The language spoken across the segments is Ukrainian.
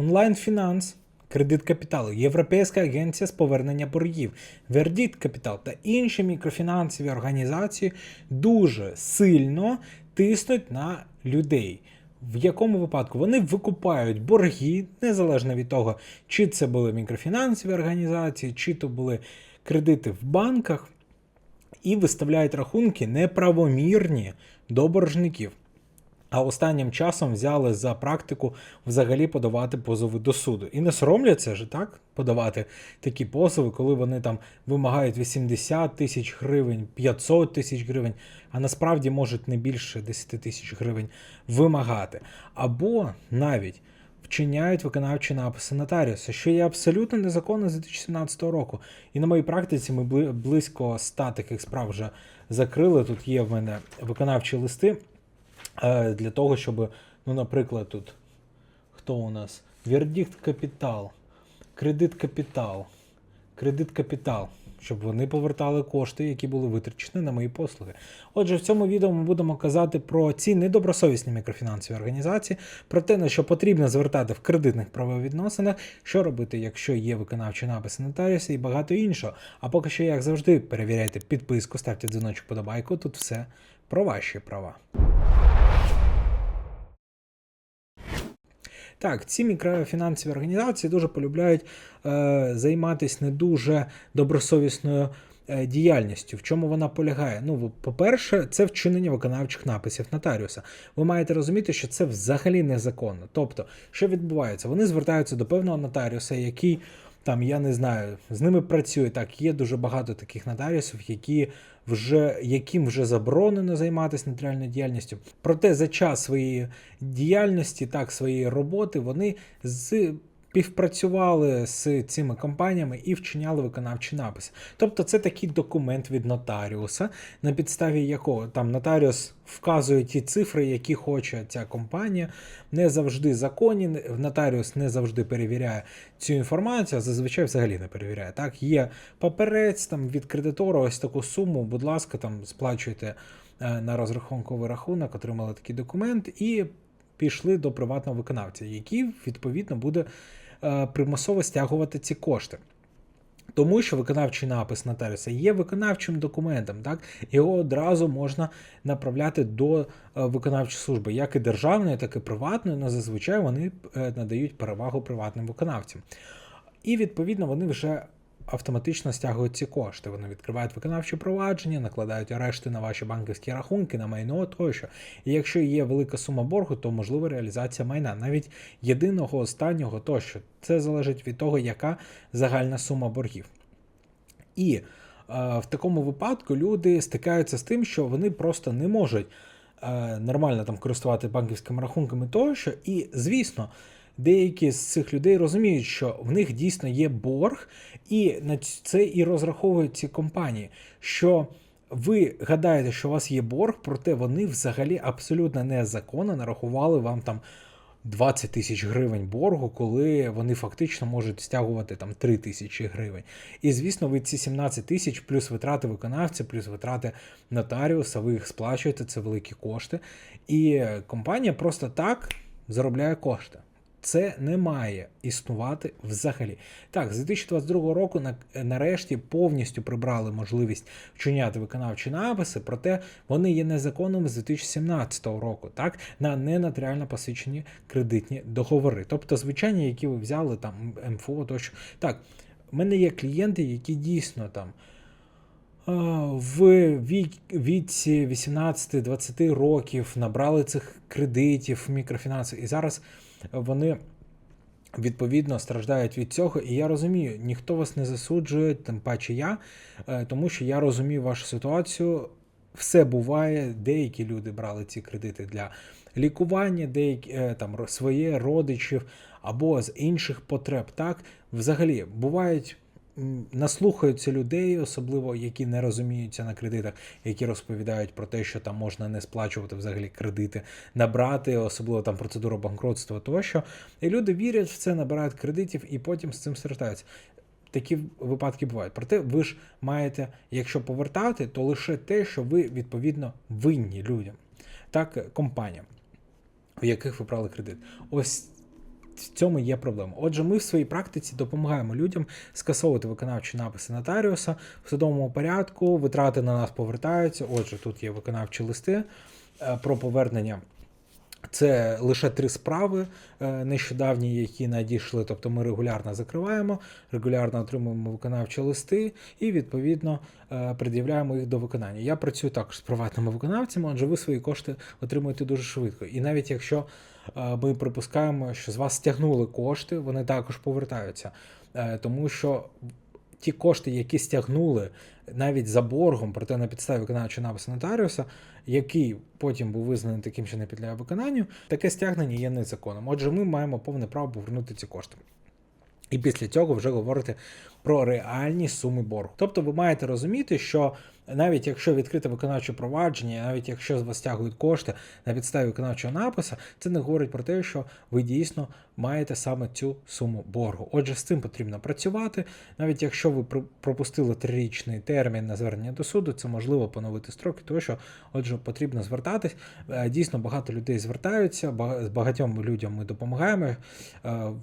онлайн-фінанс, кредит капіталу, Європейська агенція з повернення боргів, Вердіт Капітал та інші мікрофінансові організації дуже сильно тиснуть на людей. В якому випадку вони викупають борги, незалежно від того, чи це були мікрофінансові організації, чи то були кредити в банках, і виставляють рахунки неправомірні до боржників. А останнім часом взяли за практику взагалі подавати позови до суду. І не соромляться ж так подавати такі позови, коли вони там вимагають 80 тисяч гривень, 500 тисяч гривень, а насправді можуть не більше 10 тисяч гривень вимагати. Або навіть вчиняють виконавчі написи нотаріуса, що є абсолютно незаконно з 2017 року. І на моїй практиці ми близько 100 таких справ вже закрили. Тут є в мене виконавчі листи для того, щоб, ну, наприклад, тут хто у нас? Вердикт капітал, кредит капітал, кредит капітал. Щоб вони повертали кошти, які були витрачені на мої послуги. Отже, в цьому відео ми будемо казати про ці недобросовісні мікрофінансові організації, про те, на що потрібно звертати в кредитних правовідносинах, що робити, якщо є виконавчі написи нотаріуса і багато іншого. А поки що, як завжди, перевіряйте підписку, ставте дзвіночок подобайку. Тут все про ваші права. Так, ці мікрофінансові організації дуже полюбляють е, займатися не дуже добросовісною е, діяльністю. В чому вона полягає? Ну, по-перше, це вчинення виконавчих написів нотаріуса. Ви маєте розуміти, що це взагалі незаконно. Тобто, що відбувається? Вони звертаються до певного нотаріуса, який там, я не знаю, з ними працює. Так, є дуже багато таких нотаріусів, які вже, яким вже заборонено займатися нотаріальною діяльністю. Проте за час своєї діяльності, так, своєї роботи, вони з співпрацювали з цими компаніями і вчиняли виконавчі написи. Тобто це такий документ від нотаріуса, на підставі якого там нотаріус вказує ті цифри, які хоче ця компанія. Не завжди законні, нотаріус не завжди перевіряє цю інформацію, а зазвичай взагалі не перевіряє. Так, є паперець там від кредитора, ось таку суму, будь ласка, там сплачуйте е, на розрахунковий рахунок, отримали такий документ і пішли до приватного виконавця, який відповідно буде примусово стягувати ці кошти. Тому що виконавчий напис нотаріуса є виконавчим документом, так його одразу можна направляти до е, виконавчої служби, як і державної, так і приватної, але зазвичай вони е, надають перевагу приватним виконавцям. І відповідно вони вже автоматично стягують ці кошти. Вони відкривають виконавче провадження, накладають арешти на ваші банківські рахунки, на майно тощо. І якщо є велика сума боргу, то можлива реалізація майна, навіть єдиного останнього тощо. Це залежить від того, яка загальна сума боргів. І е, в такому випадку люди стикаються з тим, що вони просто не можуть е, нормально там користувати банківськими рахунками тощо. І, звісно, деякі з цих людей розуміють, що в них дійсно є борг, і на це і розраховують ці компанії. що ви гадаєте, що у вас є борг, проте вони взагалі абсолютно незаконно нарахували вам там 20 тисяч гривень боргу, коли вони фактично можуть стягувати там 3 тисячі гривень. І звісно, ви ці 17 тисяч плюс витрати виконавця, плюс витрати нотаріуса, ви їх сплачуєте, це великі кошти. І компанія просто так заробляє кошти. Це не має існувати взагалі. Так, з 2022 року на, нарешті повністю прибрали можливість вчиняти виконавчі написи, проте вони є незаконними з 2017 року, так, на ненотаріально посвідчені кредитні договори. Тобто, звичайні, які ви взяли там МФО тощо. Так, в мене є клієнти, які дійсно там. В віці 18-20 років набрали цих кредитів мікрофінансів, і зараз вони відповідно страждають від цього. І я розумію, ніхто вас не засуджує, тим паче я, е, тому що я розумію вашу ситуацію. Все буває, деякі люди брали ці кредити для лікування, деякі е, там своє родичів або з інших потреб. Так, взагалі бувають. Наслухаються людей, особливо які не розуміються на кредитах, які розповідають про те, що там можна не сплачувати взагалі кредити, набрати, особливо там процедура банкротства тощо. І люди вірять в це, набирають кредитів і потім з цим страждають. Такі випадки бувають. Проте ви ж маєте, якщо повертати, то лише те, що ви відповідно винні людям, так, компаніям, у яких ви брали кредит. Ось в цьому є проблема. Отже, ми в своїй практиці допомагаємо людям скасовувати виконавчі написи нотаріуса в судовому порядку. Витрати на нас повертаються. Отже, тут є виконавчі листи е, про повернення. Це лише три справи е, нещодавні, які надійшли. Тобто ми регулярно закриваємо, регулярно отримуємо виконавчі листи і відповідно е, пред'являємо їх до виконання. Я працюю також з приватними виконавцями, адже ви свої кошти отримуєте дуже швидко. І навіть якщо е, ми припускаємо, що з вас стягнули кошти, вони також повертаються, тому що. Ті кошти, які стягнули навіть за боргом, проте на підставі виконавчого напису нотаріуса, який потім був визнаний таким, що не підлягає виконанню, таке стягнення є незаконним. Отже, ми маємо повне право повернути ці кошти. І після цього вже говорити про реальні суми боргу. Тобто ви маєте розуміти, що навіть якщо відкрите виконавче провадження, навіть якщо з вас стягують кошти на підставі виконавчого напису, це не говорить про те, що ви дійсно маєте саме цю суму боргу. Отже, з цим потрібно працювати. Навіть якщо ви пр- пропустили трирічний термін на звернення до суду, це можливо поновити строки, тому що отже потрібно звертатись. Е, Дійсно, багато людей звертаються, з багатьом людям ми допомагаємо. Е,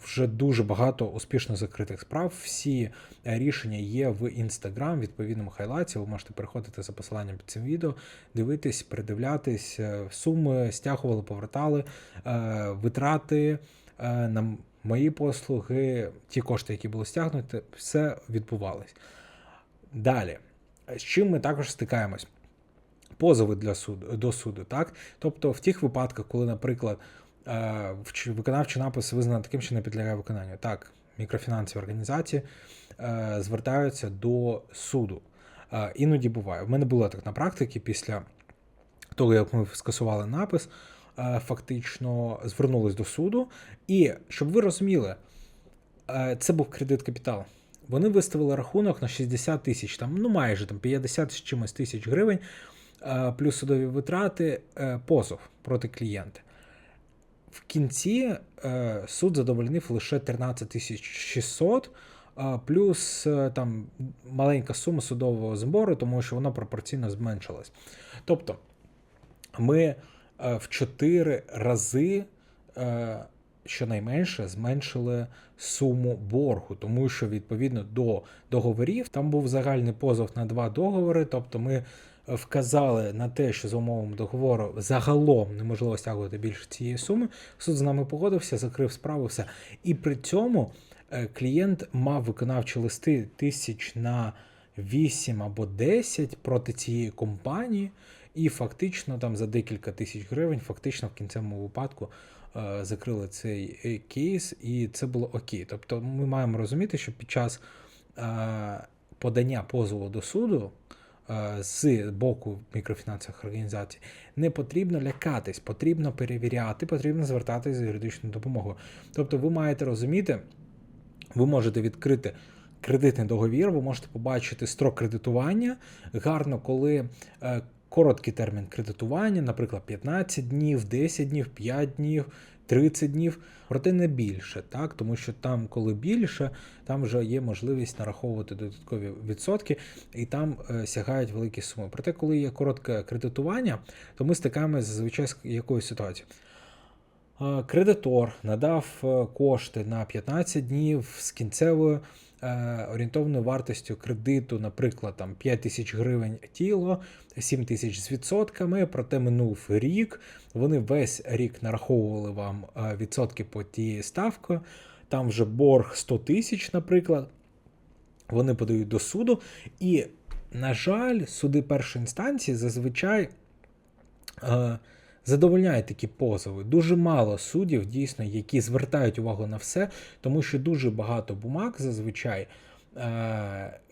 Вже дуже багато успішно закритих справ. Всі рішення є в інстаграм, відповідному хайлайті. Ви можете переходити за посиланням під цим відео, дивитись, передивлятись, е, суми стягували, повертали, е, витрати е, на мої послуги, ті кошти, які були стягнуті, все відбувалось. Далі, з чим ми також стикаємось? Позови для суду до суду, так? Тобто, в тих випадках, коли, наприклад, е, вч- виконавчий напис визнано таким, що не підлягає виконанню, так, мікрофінансові організації е, звертаються до суду. Е, Іноді буває. В мене було так на практиці після того, як ми скасували напис, е, фактично звернулись до суду. І щоб ви розуміли, е, це був кредит капітал. Вони виставили рахунок на 60 тисяч, там, ну майже там 50 з чимось тисяч гривень, е, плюс судові витрати, е, позов проти клієнта. В кінці е, суд задовольнив лише 13 тисяч 600, е, плюс е, там маленька сума судового збору, тому що воно пропорційно зменшилась. Тобто ми е, в 4 рази е, щонайменше зменшили суму боргу, тому що відповідно до договорів там був загальний позов на два договори. Тобто ми вказали на те, що за умовами договору загалом неможливо стягувати більше цієї суми. Суд з нами погодився, закрив справу, все. І при цьому клієнт мав виконавчі листи тисяч на 8 або 10 проти цієї компанії. І фактично там за декілька тисяч гривень, фактично в кінцевому випадку е, закрили цей е, кейс, і це було окей. Тобто ми маємо розуміти, що під час е, подання позову до суду е, з боку мікрофінансових організацій не потрібно лякатись, потрібно перевіряти, потрібно звертатися за юридичною допомогою. Тобто ви маєте розуміти, ви можете відкрити кредитний договір, ви можете побачити строк кредитування. Гарно, коли е, короткий термін кредитування, наприклад, 15 днів, 10 днів, 5 днів. 30 днів, проте не більше, так тому що там, коли більше, там вже є можливість нараховувати додаткові відсотки, і там е, сягають великі суми. Проте, коли є коротке кредитування, то ми стикаємося зазвичай з якоюсь ситуацією. Е, Кредитор надав е, кошти на 15 днів з кінцевою е, орієнтовною вартістю кредиту, наприклад, там 5 тисяч гривень тіло, 7 тисяч з відсотками. Проте минув рік. Вони весь рік нараховували вам відсотки по тієї ставки. Там вже борг 100 тисяч, наприклад. Вони подають до суду. І, на жаль, суди першої інстанції зазвичай. Задовольняють такі позови. Дуже мало суддів, дійсно, які звертають увагу на все, тому що дуже багато бумаг зазвичай е,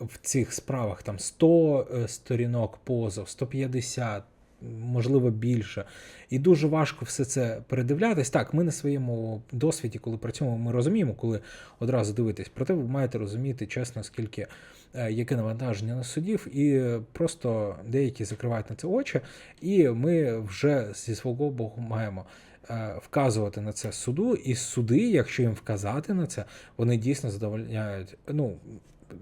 в цих справах там 100 е, сторінок позов, 150. Можливо, більше. І дуже важко все це передивлятись. Так, ми на своєму досвіді, коли працюємо, ми розуміємо, коли одразу дивитись. Проте ви маєте розуміти чесно, скільки е, яке навантаження на судів, і просто деякі закривають на це очі, і ми вже зі свого боку маємо е, вказувати на це суду, і суди, якщо їм вказати на це, вони дійсно задовольняють. ну,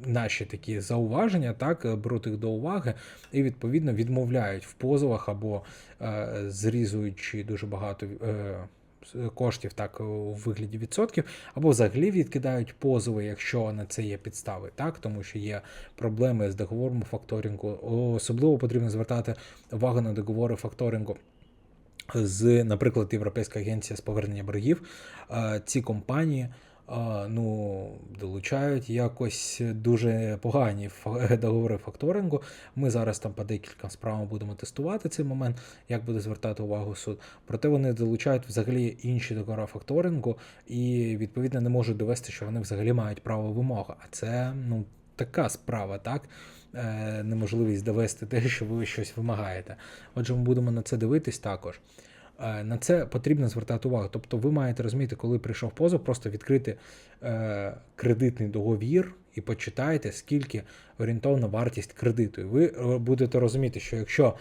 Наші такі зауваження, так, е, беруть їх до уваги і відповідно відмовляють в позовах або е, зрізуючи дуже багато е, е, коштів так у вигляді відсотків, або взагалі відкидають позови, якщо на це є підстави, так тому що є проблеми з договором факторингу. Особливо потрібно звертати увагу на договори факторингу. З, наприклад, Європейська агенція з повернення боргів, Е, ці компанії ну, долучають якось дуже погані договори факторингу. Ми зараз там по декільком справам будемо тестувати цей момент, як буде звертати увагу суд. Проте вони долучають взагалі інші договори факторингу і відповідно не можуть довести, що вони взагалі мають право вимоги. А це ну така справа, так? Е, Неможливість довести те, що ви щось вимагаєте. Отже, ми будемо на це дивитись також. Е, На це потрібно звертати увагу. Тобто ви маєте розуміти, коли прийшов позов, просто відкрити е, кредитний договір і почитайте, скільки орієнтовна вартість кредиту. І ви е, будете розуміти, що якщо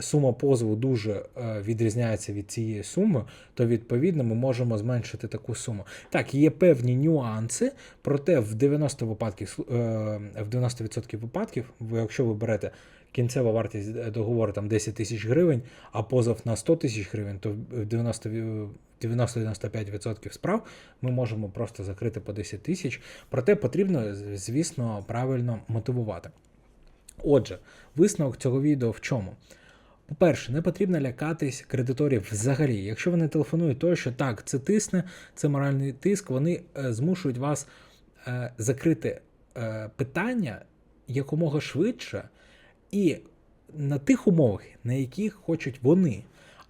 сума позову дуже відрізняється від цієї суми, то відповідно ми можемо зменшити таку суму. Так, є певні нюанси, проте в 90 випадків, в 90% випадків, якщо ви берете кінцева вартість е, договору там 10 тисяч гривень, а позов на 100 тисяч гривень, то в 90 90-95% справ ми можемо просто закрити по 10 тисяч. Проте потрібно, звісно, правильно мотивувати. Отже, висновок цього відео в чому? По-перше, не потрібно лякатись кредиторів взагалі. Якщо вони телефонують, то що так, це тисне, це моральний тиск, вони е, змушують вас е, закрити питання якомога швидше і на тих умовах, на яких хочуть вони.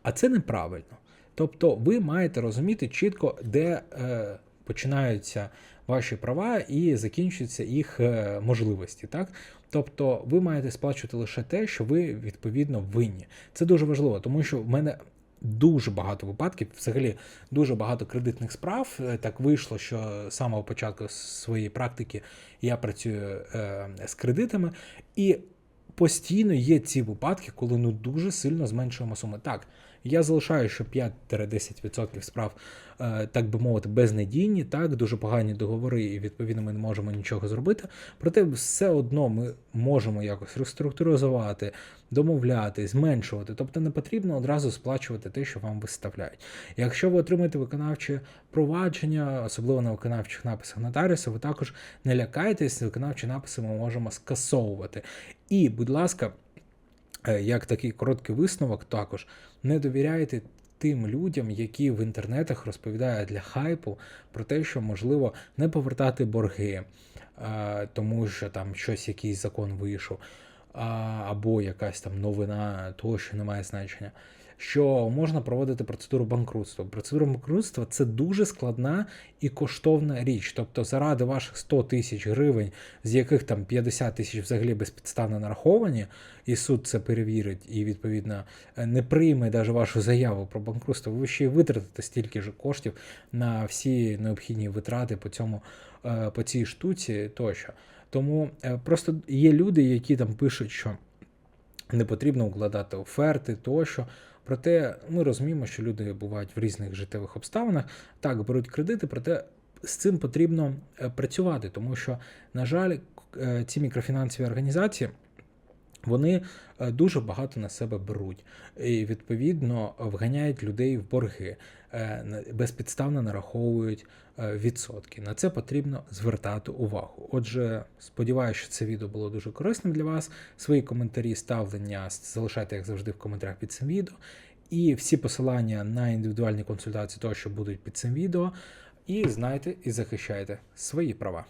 А це неправильно. Тобто ви маєте розуміти чітко, де е, починаються ваші права і закінчуються їх е, можливості. Так? Тобто ви маєте сплачувати лише те, що ви відповідно винні. Це дуже важливо, тому що в мене. Дуже багато випадків, взагалі дуже багато кредитних справ. Е, Так вийшло, що з самого початку своєї практики я працюю е, з кредитами, і постійно є ці випадки, коли ну дуже сильно зменшуємо суми. Так, я залишаю, що 5-10% справ, е, так би мовити, безнадійні, так, дуже погані договори, і відповідно ми не можемо нічого зробити. Проте все одно ми можемо якось реструктуризувати, домовляти, зменшувати. Тобто не потрібно одразу сплачувати те, що вам виставляють. Якщо ви отримаєте виконавче провадження, особливо на виконавчих написах нотаріуса, ви також не лякайтесь, виконавчі написи ми можемо скасовувати. І, будь ласка, як такий короткий висновок, також не довіряйте тим людям, які в інтернетах розповідають для хайпу про те, що можливо не повертати борги, е, тому що там щось, якийсь закон вийшов, або якась там новина, того, що не має значення. Що можна проводити процедуру банкрутства. Процедура банкрутства це дуже складна і коштовна річ. Тобто, заради ваших 100 тисяч гривень, з яких там 50 тисяч взагалі безпідставно нараховані, і суд це перевірить і відповідно не прийме навіть вашу заяву про банкрутство, ви ще й витратите стільки ж коштів на всі необхідні витрати по цьому е, по цій штуці тощо. Тому е, просто є люди, які там пишуть, що не потрібно укладати оферти тощо. Проте ми розуміємо, що люди бувають в різних життєвих обставинах, так беруть кредити, проте з цим потрібно е, працювати, тому що, на жаль, е, ці мікрофінансові організації. Вони е, дуже багато на себе беруть і відповідно вганяють людей в борги, е, безпідставно нараховують е, відсотки. На це потрібно звертати увагу. Отже, сподіваюся, що це відео було дуже корисним для вас. Свої коментарі, ставлення залишайте, як завжди, в коментарях під цим відео. І всі посилання на індивідуальні консультації, того, що будуть під цим відео. І знайте і захищайте свої права.